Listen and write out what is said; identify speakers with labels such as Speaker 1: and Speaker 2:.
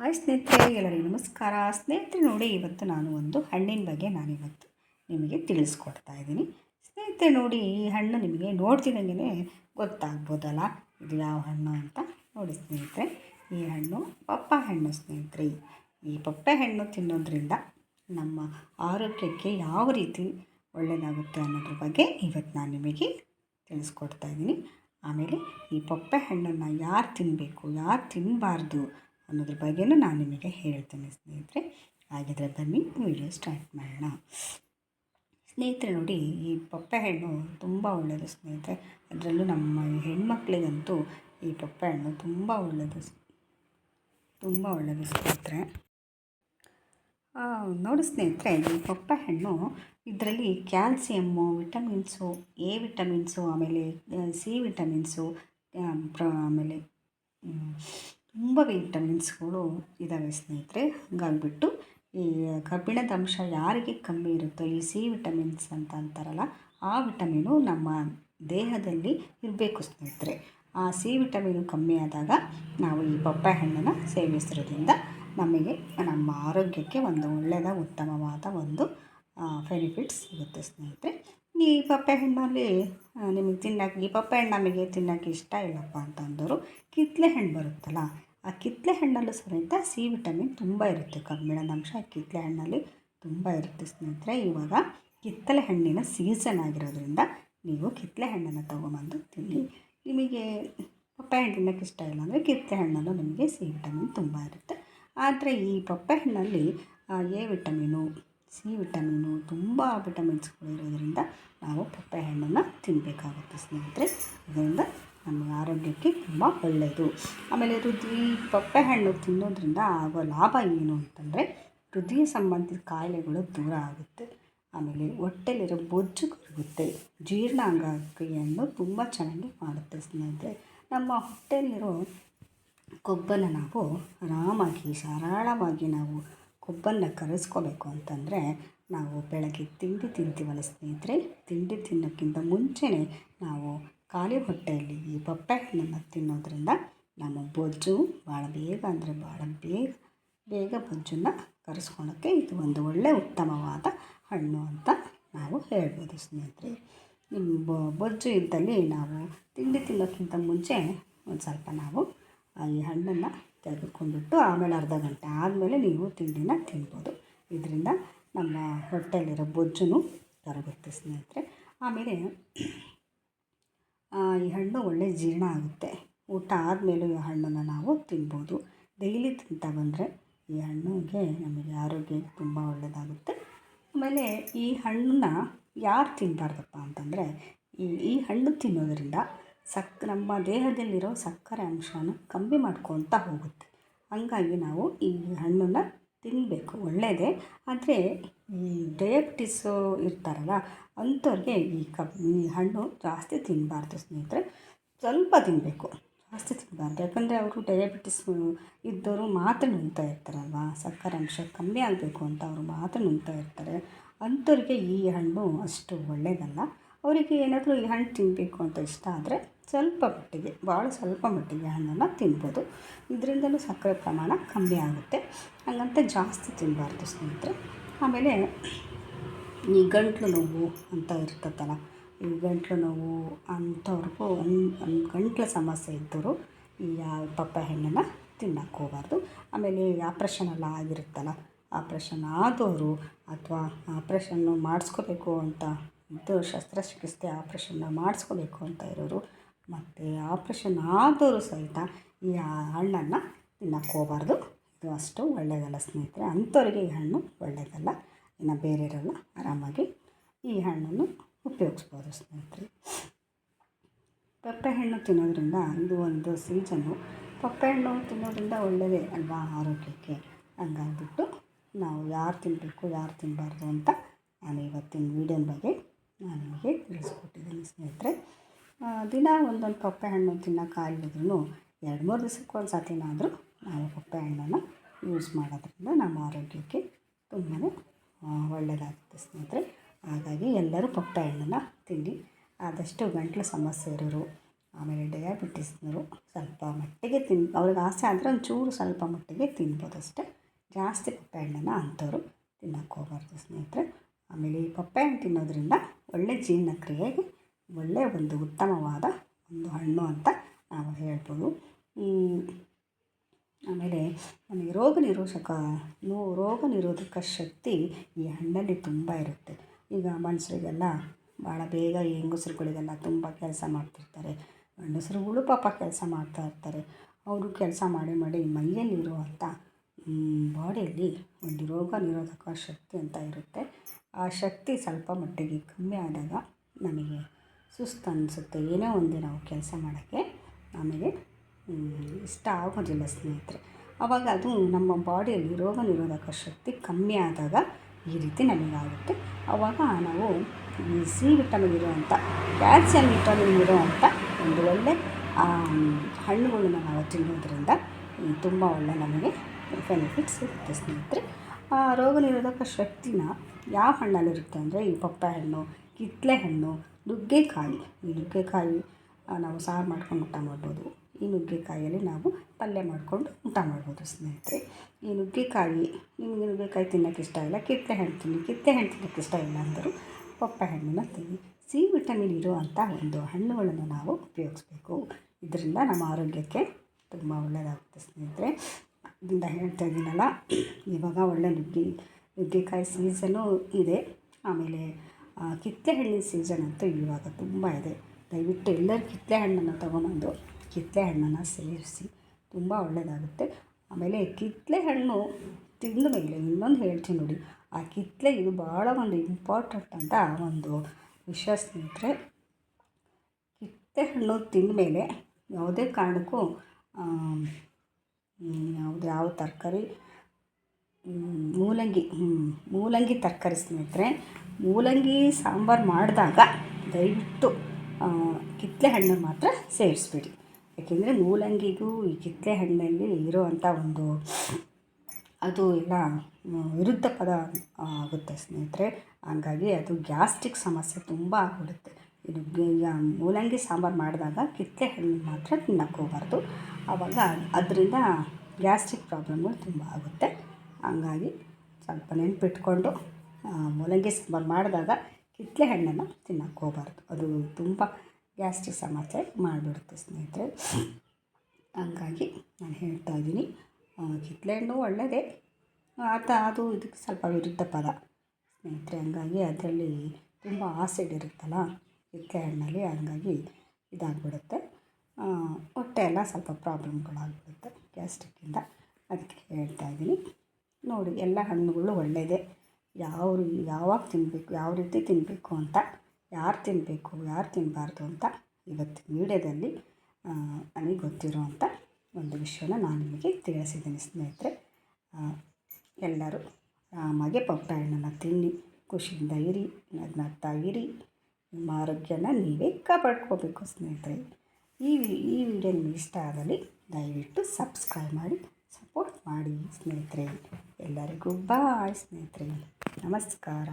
Speaker 1: Hi ಸ್ನೇಹಿತರೆ, ಎಲ್ಲರಿಗೂ ನಮಸ್ಕಾರ. ಸ್ನೇಹಿತರೆ, ನೋಡಿ, ಇವತ್ತು ನಾನು ಒಂದು ಹಣ್ಣಿನ ಬಗ್ಗೆ ನಾನಿವತ್ತು ನಿಮಗೆ ತಿಳಿಸ್ಕೊಡ್ತಾ ಇದ್ದೀನಿ. ಸ್ನೇಹಿತರೆ, ನೋಡಿ, ಈ ಹಣ್ಣು ನಿಮಗೆ ನೋಡ್ತಿದ್ದಂಗೆ ಗೊತ್ತಾಗ್ಬೋದಲ್ಲ? ಇದು ಯಾವ ಹಣ್ಣು ಅಂತ ನೋಡಿ ಸ್ನೇಹಿತರೆ. ಈ ಹಣ್ಣು ಪಪ್ಪ ಹಣ್ಣು ಸ್ನೇಹಿತರೆ. ಈ ಪಪ್ಪೆ ಹಣ್ಣು ತಿನ್ನೋದ್ರಿಂದ ನಮ್ಮ ಆರೋಗ್ಯಕ್ಕೆ ಯಾವ ರೀತಿ ಒಳ್ಳೆಯದಾಗುತ್ತೆ ಅನ್ನೋದ್ರ ಬಗ್ಗೆ ಇವತ್ತು ನಾನು ನಿಮಗೆ ತಿಳಿಸ್ಕೊಡ್ತಾ ಇದ್ದೀನಿ. ಆಮೇಲೆ ಈ ಪಪ್ಪೆ ಹಣ್ಣನ್ನು ಯಾರು ತಿನ್ನಬೇಕು ಯಾರು ತಿನ್ನಬಾರ್ದು ಅನ್ನೋದ್ರ ಬಗ್ಗೆನೂ ನಾನು ನಿಮಗೆ ಹೇಳ್ತೇನೆ ಸ್ನೇಹಿತರೆ. ಹಾಗಿದ್ರೆ ಬನ್ನಿ, ವಿಡಿಯೋ ಸ್ಟಾರ್ಟ್ ಮಾಡೋಣ. ಸ್ನೇಹಿತರೆ ನೋಡಿ, ಈ ಪಪ್ಪೆ ಹಣ್ಣು ತುಂಬ ಒಳ್ಳೆಯದು ಸ್ನೇಹಿತರೆ. ಅದರಲ್ಲೂ ನಮ್ಮ ಹೆಣ್ಮಕ್ಳಿಗಂತೂ ಈ ಪಪ್ಪೆ ಹಣ್ಣು ತುಂಬ ಒಳ್ಳೆಯದು ತುಂಬ ಒಳ್ಳೆಯದು ಸ್ನೇಹಿತರೆ. ನೋಡಿ ಸ್ನೇಹಿತರೆ, ಈ ಪಪ್ಪೆ ಹಣ್ಣು ಇದರಲ್ಲಿ ಕ್ಯಾಲ್ಸಿಯಮ್ಮು ವಿಟಮಿನ್ಸು ಎ ವಿಟಮಿನ್ಸು ಆಮೇಲೆ ಸಿ ವಿಟಮಿನ್ಸು ಆಮೇಲೆ ತುಂಬ ವಿಟಮಿನ್ಸ್ಗಳು ಇದ್ದಾವೆ ಸ್ನೇಹಿತರೆ. ಹಂಗಾಗ್ಬಿಟ್ಟು ಈ ಕಬ್ಬಿಣದ ಅಂಶ ಯಾರಿಗೆ ಕಮ್ಮಿ ಇರುತ್ತೋ, ಈ ಸಿ ವಿಟಮಿನ್ಸ್ ಅಂತ ಅಂತಾರಲ್ಲ, ಆ ವಿಟಮಿನು ನಮ್ಮ ದೇಹದಲ್ಲಿ ಇರಬೇಕು ಸ್ನೇಹಿತರೆ. ಆ ಸಿ ವಿಟಮಿನು ಕಮ್ಮಿ ಆದಾಗ ನಾವು ಈ ಪಪ್ಪಾಯ ಹಣ್ಣನ್ನು ಸೇವಿಸಿರೋದ್ರಿಂದ ನಮಗೆ ನಮ್ಮ ಆರೋಗ್ಯಕ್ಕೆ ಒಂದು ಒಳ್ಳೆಯದ, ಉತ್ತಮವಾದ ಒಂದು ಬೆನಿಫಿಟ್ಸ್ ಸಿಗುತ್ತೆ ಸ್ನೇಹಿತರೆ. ಈ ಪಪ್ಪೆ ಹಣ್ಣಲ್ಲಿ ನಿಮಗೆ ತಿನ್ನೋಕ್ಕೆ, ಈ ಪಪ್ಪೆ ಹಣ್ಣು ನಮಗೆ ತಿನ್ನೋಕ್ಕೆ ಇಷ್ಟ ಇಲ್ಲಪ್ಪ ಅಂತಂದರು ಕಿತ್ತಲೆ ಹಣ್ಣು ಬರುತ್ತಲ್ಲ ಆ ಕಿತ್ತಳೆ ಹಣ್ಣಲ್ಲೂ ಸಮೇತ ಸಿ ವಿಟಮಿನ್ ತುಂಬ ಇರುತ್ತೆ ಕಬ್ಬಿಣದ ಅಂಶ. ಕಿತ್ತಳೆ ಹಣ್ಣಲ್ಲಿ ತುಂಬ ಇರುತ್ತೆ ಸ್ನೇಹಿತರೆ. ಇವಾಗ ಕಿತ್ತಲೆ ಹಣ್ಣಿನ ಸೀಸನ್ ಆಗಿರೋದ್ರಿಂದ ನೀವು ಕಿತ್ತಳೆ ಹಣ್ಣನ್ನು ತೊಗೊಂಬಂದು ತಿನ್ನಿ. ನಿಮಗೆ ಪಪ್ಪಾಯ ಹಣ್ಣು ಇಷ್ಟ ಇಲ್ಲ ಅಂದರೆ ಕಿತ್ತಳೆ ಹಣ್ಣಲ್ಲೂ ನಿಮಗೆ ಸಿ ವಿಟಮಿನ್ ತುಂಬ ಇರುತ್ತೆ. ಆದರೆ ಈ ಪಪ್ಪೆ ಹಣ್ಣಲ್ಲಿ ಎ ವಿಟಮಿನು, ಸಿ ವಿಟಮಿನು ತುಂಬ ವಿಟಮಿನ್ಸ್ಗಳಿರೋದ್ರಿಂದ ನಾವು ಪಪ್ಪೆ ಹಣ್ಣನ್ನು ತಿನ್ನಬೇಕಾಗುತ್ತೆ ಸ್ನೇಹಿತರೆ. ಇದರಿಂದ ನಮ್ಮ ಆರೋಗ್ಯಕ್ಕೆ ತುಂಬ ಒಳ್ಳೆಯದು. ಆಮೇಲೆ ಹೃದಯ ಪಪ್ಪೆ ಹಣ್ಣು ತಿನ್ನೋದ್ರಿಂದ ಆಗೋ ಲಾಭ ಏನು ಅಂತಂದರೆ ಹೃದಯ ಸಂಬಂಧಿತ ಕಾಯಿಲೆಗಳು ದೂರ ಆಗುತ್ತೆ. ಆಮೇಲೆ ಹೊಟ್ಟೆಲಿರೋ ಬೊಜ್ಜು ಕರಗುತ್ತೆ ಜೀರ್ಣಾಂಗ ಕ್ರಿಯೆಯನ್ನು ತುಂಬ ಚೆನ್ನಾಗಿ ಮಾಡುತ್ತೆ ಸ್ನೇಹಿತರೆ. ನಮ್ಮ ಹೊಟ್ಟೆಲಿರೋ ಕೊಬ್ಬನ್ನು ನಾವು ಆರಾಮಾಗಿ ಸರಳವಾಗಿ ನಾವು ಕೊಬ್ಬನ್ನು ಕರಗಿಸ್ಕೋಬೇಕು ಅಂತಂದರೆ ನಾವು ಬೆಳಗ್ಗೆ ತಿಂಡಿ ತಿಂತೀವಲ್ಲ ಸ್ನೇಹಿತರೆ, ತಿಂಡಿ ತಿನ್ನೋಕ್ಕಿಂತ ಮುಂಚೆನೇ ನಾವು ಖಾಲಿ ಹೊಟ್ಟೆಯಲ್ಲಿ ಈ ಬಪ್ಪೆ ಹಣ್ಣನ್ನು ತಿನ್ನೋದ್ರಿಂದ ನಮ್ಮ ಬೊಜ್ಜು ಭಾಳ ಬೇಗ ಅಂದರೆ ಭಾಳ ಬೇಗ ಬೇಗ ಬೊಜ್ಜನ್ನು ಕರೆಸ್ಕೊಳ್ಳೋಕ್ಕೆ ಇದು ಒಂದು ಒಳ್ಳೆಯ ಉತ್ತಮವಾದ ಹಣ್ಣು ಅಂತ ನಾವು ಹೇಳ್ಬೋದು ಸ್ನೇಹಿತರೆ. ನಿಮ್ಮ ಬೊಜ್ಜು ಇದ್ದಲ್ಲಿ ನಾವು ತಿಂಡಿ ತಿನ್ನೋಕ್ಕಿಂತ ಮುಂಚೆ ಒಂದು ಸ್ವಲ್ಪ ನಾವು ಈ ಹಣ್ಣನ್ನು ತೆಗೆದುಕೊಂಡ್ಬಿಟ್ಟು ಆಮೇಲೆ ಅರ್ಧ ಗಂಟೆ ಆದಮೇಲೆ ನೀವು ತಿಂಡಿನ ತಿನ್ಬೋದು. ಇದರಿಂದ ನಮ್ಮ ಹೊಟ್ಟೆಯಲ್ಲಿರೋ ಬೊಜ್ಜು ಕರಗುತ್ತೆ ಸ್ನೇಹಿತರೆ. ಆಮೇಲೆ ಈ ಹಣ್ಣು ಒಳ್ಳೆ ಜೀರ್ಣ ಆಗುತ್ತೆ. ಊಟ ಆದಮೇಲೂ ಈ ಹಣ್ಣನ್ನು ನಾವು ತಿನ್ಬೋದು. ಡೈಲಿ ತಿಂತಾ ಬಂದರೆ ಈ ಹಣ್ಣಿಗೆ ನಮಗೆ ಆರೋಗ್ಯಕ್ಕೆ ತುಂಬ ಒಳ್ಳೆಯದಾಗುತ್ತೆ ಆಮೇಲೆ ಈ ಹಣ್ಣನ್ನ ಯಾರು ತಿನ್ನಬಾರ್ದಪ್ಪ ಅಂತಂದರೆ, ಈ ಈ ಹಣ್ಣು ತಿನ್ನೋದ್ರಿಂದ ಸಕ್, ನಮ್ಮ ದೇಹದಲ್ಲಿರೋ ಸಕ್ಕರೆ ಅಂಶನ ಕಮ್ಮಿ ಮಾಡ್ಕೊತ ಹೋಗುತ್ತೆ. ಹಂಗಾಗಿ ನಾವು ಈ ಹಣ್ಣನ್ನು ತಿನ್ನಬೇಕು ಒಳ್ಳೆಯದೇ ಆದರೆ ಈ ಡಯಾಬಿಟಿಸು ಇರ್ತಾರಲ್ಲ, ಅಂಥವ್ರಿಗೆ ಈ ಕಬ್, ಈ ಹಣ್ಣು ಜಾಸ್ತಿ ತಿನ್ನಬಾರ್ದು ಸ್ನೇಹಿತರೆ. ಸ್ವಲ್ಪ ತಿನ್ನಬೇಕು ಜಾಸ್ತಿ ತಿನ್ನಬಾರ್ದು ಯಾಕಂದರೆ ಅವರು ಡಯಾಬಿಟಿಸ್ ಇದ್ದವರು ಮಾತ್ರ ನುಂಗ್ತಾ ಇರ್ತಾರಲ್ವ? ಸಕ್ಕರೆ ಅಂಶ ಕಮ್ಮಿ ಆಗಬೇಕು ಅಂತ ಅವರು ಮಾತ್ರ ನುಂಗ್ತಾ ಇರ್ತಾರೆ. ಅಂಥವ್ರಿಗೆ ಈ ಹಣ್ಣು ಅಷ್ಟು ಒಳ್ಳೆಯದಲ್ಲ ಅವರಿಗೆ ಏನಾದರೂ ಈ ಹಣ್ಣು ತಿನ್ನಬೇಕು ಅಂತ ಇಷ್ಟ ಆದರೆ ಸ್ವಲ್ಪ ಮಟ್ಟಿಗೆ ಭಾಳ ಸ್ವಲ್ಪ ಮಟ್ಟಿಗೆ ಹಣ್ಣನ್ನು ತಿನ್ಬೋದು. ಇದರಿಂದಲೂ ಸಕ್ಕರೆ ಪ್ರಮಾಣ ಕಮ್ಮಿ ಆಗುತ್ತೆ. ಹಾಗಂತ ಜಾಸ್ತಿ ತಿನ್ನಬಾರ್ದು ಸ್ನೇಹಿತರೆ. ಆಮೇಲೆ ಈ ಗಂಟ್ಲು ನೋವು ಅಂತ ಇರ್ತದಲ್ಲ, ಈ ಗಂಟ್ಲು ನೋವು ಅಂಥವ್ರಿಗೂ ಒಂದು ಗಂಟ್ಲು ಸಮಸ್ಯೆ ಇದ್ದರು ಈ ಪಪ್ಪ ಹಣ್ಣನ್ನು ತಿನ್ನಕ್ಕೆ ಹೋಗಬಾರ್ದು. ಆಮೇಲೆ ಆಪ್ರೇಷನ್ ಎಲ್ಲ ಆಗಿರುತ್ತಲ್ಲ, ಆಪ್ರೇಷನ್ ಆದವರು ಅಥವಾ ಆಪ್ರೇಷನ್ನು ಮಾಡಿಸ್ಕೋಬೇಕು ಅಂತ ಇದು ಶಸ್ತ್ರಚಿಕಿತ್ಸೆ ಆಪ್ರೇಷನ್ನ ಮಾಡಿಸ್ಕೋಬೇಕು ಅಂತ ಇರೋರು. ಮತ್ತು ಆಪ್ರೇಷನ್ ಆದವರು ಸಹಿತ ಈ ಹಣ್ಣನ್ನು ತಿನ್ನಕ್ಕೆ ಹೋಗಬಾರ್ದು ಇದು ಅಷ್ಟು ಒಳ್ಳೆಯದಲ್ಲ ಸ್ನೇಹಿತರೆ. ಅಂಥವ್ರಿಗೆ ಈ ಹಣ್ಣು ಒಳ್ಳೆಯದಲ್ಲ. ಇನ್ನು ಬೇರೆಯವರೆಲ್ಲ ಆರಾಮಾಗಿ ಈ ಹಣ್ಣನ್ನು ಉಪಯೋಗಿಸ್ಬೋದು ಸ್ನೇಹಿತರೆ. ಪಪ್ಪೆ ಹಣ್ಣು ತಿನ್ನೋದ್ರಿಂದ ಇದು ಒಂದು ಸೀಸನ್ನು ಪಪ್ಪೆ ಹಣ್ಣು ತಿನ್ನೋದ್ರಿಂದ ಒಳ್ಳೆಯದೇ ಅಲ್ವಾ ಆರೋಗ್ಯಕ್ಕೆ? ಹಂಗಾಗ್ಬಿಟ್ಟು ನಾವು ಯಾರು ತಿನ್ನಬೇಕು, ಯಾರು ತಿನ್ನಬಾರ್ದು ಅಂತ ನಾನು ಇವತ್ತಿನ ವೀಡಿಯೋನ ಬಗ್ಗೆ ನಾನು ನಿಮಗೆ ತಿಳಿಸ್ಕೊಟ್ಟಿದ್ದೀನಿ ಸ್ನೇಹಿತರೆ. ದಿನ ಒಂದೊಂದು ಪಪ್ಪೆ ಹಣ್ಣು ತಿನ್ನೋಕ್ಕಾಗಿದ್ರು ಎರಡು ಮೂರು ದಿವಸಕ್ಕೆ ಒಂದು ಸತಿನಾದರೂ ನಾವು ಪಪ್ಪೆ ಹಣ್ಣನ್ನು ಯೂಸ್ ಮಾಡೋದ್ರಿಂದ ನಮ್ಮ ಆರೋಗ್ಯಕ್ಕೆ ತುಂಬಾ ಒಳ್ಳೆಯದಾಗುತ್ತೆ ಸ್ನೇಹಿತರೆ. ಹಾಗಾಗಿ ಎಲ್ಲರೂ ಪಪ್ಪೆ ಹಣ್ಣನ್ನು ತಿನ್ನಿ. ಆದಷ್ಟು ಗಂಟ್ಲು ಸಮಸ್ಯೆ ಇರೋರು, ಆಮೇಲೆ ಡಯಾಬಿಟಿಸ್ನವರು ಸ್ವಲ್ಪ ಮಟ್ಟಿಗೆ ತಿನ್, ಅವ್ರಿಗೆ ಆಸೆ ಆದರೆ ಒಂಚೂರು ಸ್ವಲ್ಪ ಮಟ್ಟಿಗೆ ತಿನ್ಬೋದು ಅಷ್ಟೇ. ಜಾಸ್ತಿ ಪಪ್ಪೆ ಹಣ್ಣನ್ನು ಅಂಥವ್ರು ತಿನ್ನಕ್ಕೆ ಹೋಗ್ಬಾರ್ದು ಸ್ನೇಹಿತರೆ. ಆಮೇಲೆ ಈ ಪಪ್ಪಾಯ ಹಣ್ಣು ತಿನ್ನೋದ್ರಿಂದ ಒಳ್ಳೆ ಜೀರ್ಣಕ್ರಿಯೆಗೆ ಒಳ್ಳೆಯ ಒಂದು ಉತ್ತಮವಾದ ಒಂದು ಹಣ್ಣು ಅಂತ ನಾವು ಹೇಳ್ಬೋದು. ಆಮೇಲೆ ನಮಗೆ ರೋಗ ನಿರೋಧಕ ನೋ ರೋಗ ನಿರೋಧಕ ಶಕ್ತಿ ಈ ಹಣ್ಣಲ್ಲಿ ತುಂಬ ಇರುತ್ತೆ. ಈಗ ಮನುಷ್ಯರಿಗೆಲ್ಲ ಭಾಳ ಬೇಗ ಈ ಹೆಂಗಸ್ರುಗಳಿಗೆಲ್ಲ ತುಂಬ ಕೆಲಸ ಮಾಡ್ತಿರ್ತಾರೆ. ಗಂಡಸರುಗಳು ಪಾಪ ಕೆಲಸ ಮಾಡ್ತಾ ಇರ್ತಾರೆ. ಅವರು ಕೆಲಸ ಮಾಡಿ ಮಾಡಿ ಮೈಯಲ್ಲಿರುವಂಥ ಬಾಡಿಯಲ್ಲಿ ಒಂದು ರೋಗ ನಿರೋಧಕ ಶಕ್ತಿ ಅಂತ ಇರುತ್ತೆ. ಆ ಶಕ್ತಿ ಸ್ವಲ್ಪ ಮಟ್ಟಿಗೆ ಕಮ್ಮಿ ಆದಾಗ ನಮಗೆ ಸುಸ್ತು ಅನಿಸುತ್ತೆ. ಏನೇ ಒಂದು ನಾವು ಕೆಲಸ ಮಾಡೋಕ್ಕೆ ಆಮೇಲೆ ಇಷ್ಟ ಆಗೋದಿಲ್ಲ ಸ್ನೇಹಿತರೆ. ಆವಾಗ ಅದು ನಮ್ಮ ಬಾಡಿಯಲ್ಲಿ ರೋಗ ನಿರೋಧಕ ಶಕ್ತಿ ಕಮ್ಮಿ ಆದಾಗ ಈ ರೀತಿ ನಮಗಾಗುತ್ತೆ. ಆವಾಗ ನಾವು ಈ ಸಿ ವಿಟಮಿನ್ ಇರುವಂಥ ಕ್ಯಾಲ್ಸಿಯಂ ವಿಟಮಿನ್ ಇರುವಂಥ ಒಂದು ಒಳ್ಳೆ ಹಣ್ಣುಗಳನ್ನ ನಾವು ತಿನ್ನೋದ್ರಿಂದ ತುಂಬ ಒಳ್ಳೆ ನಮಗೆ ಬೆನಿಫಿಟ್ಸ್ ಸಿಗುತ್ತೆ ಸ್ನೇಹಿತರೆ. ಆ ರೋಗ ನಿರೋಧಕ ಶಕ್ತಿನ ಯಾವ ಹಣ್ಣಲ್ಲಿರುತ್ತೆ ಅಂದರೆ ಈ ಪಪ್ಪಾಯ ಹಣ್ಣು ಕಿತ್ತಳೆ ಹಣ್ಣು ನುಗ್ಗೆಕಾಯಿ. ಈ ನುಗ್ಗೆಕಾಯಿ ನಾವು ಸಾರು ಮಾಡ್ಕೊಂಡು ಊಟ ಮಾಡ್ಬೋದು. ಈ ನುಗ್ಗೆಕಾಯಿಯಲ್ಲಿ ನಾವು ಪಲ್ಯ ಮಾಡಿಕೊಂಡು ಊಟ ಮಾಡ್ಬೋದು ಸ್ನೇಹಿತರೆ. ಈ ನುಗ್ಗೆಕಾಯಿ, ನಿಮಗೆ ನುಗ್ಗೆಕಾಯಿ ತಿನ್ನೋಕ್ಕೆ ಇಷ್ಟ ಇಲ್ಲ ಕಿತ್ತಳೆ ಹಣ್ಣು ತಿನ್ನಿ. ಕಿತ್ತಳೆ ಹಣ್ಣು ತಿನ್ನೋಕ್ಕೆ ಇಷ್ಟ ಇಲ್ಲ ಅಂದರೂ ಪಪ್ಪಾಯ ಹಣ್ಣನ್ನು ತಿನ್ನಿ. ಸಿ ವಿಟಮಿನ್ ಇರುವಂಥ ಒಂದು ಹಣ್ಣುಗಳನ್ನು ನಾವು ಉಪಯೋಗಿಸ್ಬೇಕು. ಇದರಿಂದ ನಮ್ಮ ಆರೋಗ್ಯಕ್ಕೆ ತುಂಬ ಒಳ್ಳೆಯದಾಗುತ್ತೆ ಸ್ನೇಹಿತರೆ. ಇದರಿಂದ ಹೇಳ್ತಾ ಇದ್ದೀನಲ್ಲ. ಇವಾಗ ಒಳ್ಳೆ ನುಗ್ಗೆ, ನುಗ್ಗೆಕಾಯಿ ಸೀಸನು ಇದೆ. ಆಮೇಲೆ ಕಿತ್ತಳೆ ಹಣ್ಣಿನ ಸೀಸನ್ ಅಂತೂ ಇವಾಗ ತುಂಬ ಇದೆ. ದಯವಿಟ್ಟು ಎಲ್ಲರೂ ಕಿತ್ತಳೆ ಹಣ್ಣನ್ನು ತೊಗೊಂಬಂದು ಕಿತ್ತಳೆ ಹಣ್ಣನ್ನು ಸೇರಿಸಿ. ತುಂಬ ಒಳ್ಳೆಯದಾಗುತ್ತೆ ಆಮೇಲೆ ಕಿತ್ತಳೆ ಹಣ್ಣು ತಿಂದ ಮೇಲೆ ಇನ್ನೊಂದು ಹೇಳ್ತೀನಿ ನೋಡಿ. ಆ ಕಿತ್ತಳೆ ಇದು ಭಾಳ ಒಂದು ಇಂಪಾರ್ಟೆಂಟ್ ಅಂತ ಒಂದು ವಿಷಯ ಸ್ನೇಹಿತರೆ. ಕಿತ್ತಳೆ ಹಣ್ಣು ತಿಂದ ಮೇಲೆ ಯಾವುದೇ ಕಾರಣಕ್ಕೂ ಯಾವ್ದು, ಯಾವ ತರಕಾರಿ? ಮೂಲಂಗಿ. ಮೂಲಂಗಿ ತರಕಾರಿ ಸ್ನೇಹಿತರೆ. ಮೂಲಂಗಿ, ಸಾಂಬಾರು ಮಾಡಿದಾಗ ದಯವಿಟ್ಟು ಕಿತ್ತಳೆ ಹಣ್ಣನ್ನು ಮಾತ್ರ ಸೇರಿಸ್ಬಿಡಿ. ಯಾಕೆಂದರೆ ಮೂಲಂಗಿಗೂ ಈ ಕಿತ್ತಳೆ ಹಣ್ಣಲ್ಲಿ ಇರೋವಂಥ ಒಂದು ಅದು ಎಲ್ಲ ವಿರುದ್ಧ ಪದ ಆಗುತ್ತೆ ಸ್ನೇಹಿತರೆ. ಹಂಗಾಗಿ ಅದು ಗ್ಯಾಸ್ಟ್ರಿಕ್ ಸಮಸ್ಯೆ ತುಂಬ ಆಗ್ಬಿಡುತ್ತೆ. ಇದು ಮೂಲಂಗಿ ಸಾಂಬಾರು ಮಾಡಿದಾಗ ಕಿತ್ತಳೆ ಹಣ್ಣು ಮಾತ್ರ ತಿನ್ನಕ್ಕೆ ಹೋಗಬಾರ್ದು. ಆವಾಗ ಅದರಿಂದ ಗ್ಯಾಸ್ಟ್ರಿಕ್ ಪ್ರಾಬ್ಲಮ್ಗಳು ತುಂಬ ಆಗುತ್ತೆ. ಹಂಗಾಗಿ ಸ್ವಲ್ಪ ನೆನಪಿಟ್ಕೊಂಡು ಮೂಲಂಗಿ ಸಾಂಬಾರು ಮಾಡಿದಾಗ ಕಿತ್ತಳೆ ಹಣ್ಣನ್ನು ತಿನ್ನಕ್ಕೆ ಹೋಗಬಾರ್ದು. ಅದು ತುಂಬ ಗ್ಯಾಸ್ಟ್ರಿಕ್ ಸಮಸ್ಯೆ ಮಾಡಿಬಿಡುತ್ತೆ ಸ್ನೇಹಿತರೆ. ಹಂಗಾಗಿ ನಾನು ಹೇಳ್ತಾ ಇದ್ದೀನಿ ಕಿತ್ತಳೆ ಹಣ್ಣು ಒಳ್ಳೆಯದೇ ಆತ ಅದು ಇದಕ್ಕೆ ಸ್ವಲ್ಪ ವಿರುದ್ಧ ಪದ ಸ್ನೇಹಿತರೆ. ಹಂಗಾಗಿ ಅದರಲ್ಲಿ ತುಂಬ ಆಸಿಡ್ ಇರುತ್ತಲ್ಲ ಕಿತ್ತಳೆ ಹಣ್ಣಲ್ಲಿ ಹಂಗಾಗಿ ಇದಾಗಿಬಿಡುತ್ತೆ. ಹೊಟ್ಟೆ ಎಲ್ಲ ಸ್ವಲ್ಪ ಪ್ರಾಬ್ಲಮ್ಗಳಾಗ್ಬಿಡುತ್ತೆ ಗ್ಯಾಸ್ಟ್ರಿಕ್ಕಿಂದ. ಅದಕ್ಕೆ ಹೇಳ್ತಾ ಇದ್ದೀನಿ. ನೋಡಿ, ಎಲ್ಲ ಹಣ್ಣುಗಳು ಒಳ್ಳೆಯದೇ ಯಾವ ಯಾವಾಗ ತಿನ್ನಬೇಕು ಯಾವ ರೀತಿ ತಿನ್ನಬೇಕು ಅಂತ, ಯಾರು ತಿನ್ನಬೇಕು ಯಾರು ತಿನ್ನಬಾರ್ದು ಅಂತ ಇವತ್ತು ವೀಡಿಯೋದಲ್ಲಿ ನನಗೆ ಗೊತ್ತಿರುವಂಥ ಒಂದು ವಿಷಯನ ನಾನು ನಿಮಗೆ ತಿಳಿಸಿದ್ದೀನಿ ಸ್ನೇಹಿತರೆ. ಎಲ್ಲರೂ ಆರಾಮಾಗಿ ಪಪ್ಪಾಯ ಹಣ್ಣನ್ನು ತಿನ್ನಿ, ಖುಷಿಯಿಂದ ಇರಿ ನಗ್ನಗ್ತಾ ಇರಿ ನಿಮ್ಮ ಆರೋಗ್ಯನ ನೀವೇ ಕಾಪಾಡ್ಕೋಬೇಕು ಸ್ನೇಹಿತರೆ. ಈ ಈ ವಿಡಿಯೋ ನಿಮಗೆ ಇಷ್ಟ ಆದಲ್ಲಿ ದಯವಿಟ್ಟು ಸಬ್ಸ್ಕ್ರೈಬ್ ಮಾಡಿ, ಸಪೋರ್ಟ್ ಮಾಡಿ ಸ್ನೇಹಿತರೆ. ಎಲ್ಲರಿಗೂ ಬಾಯ್ ಸ್ನೇಹಿತರೆ. ನಮಸ್ಕಾರ.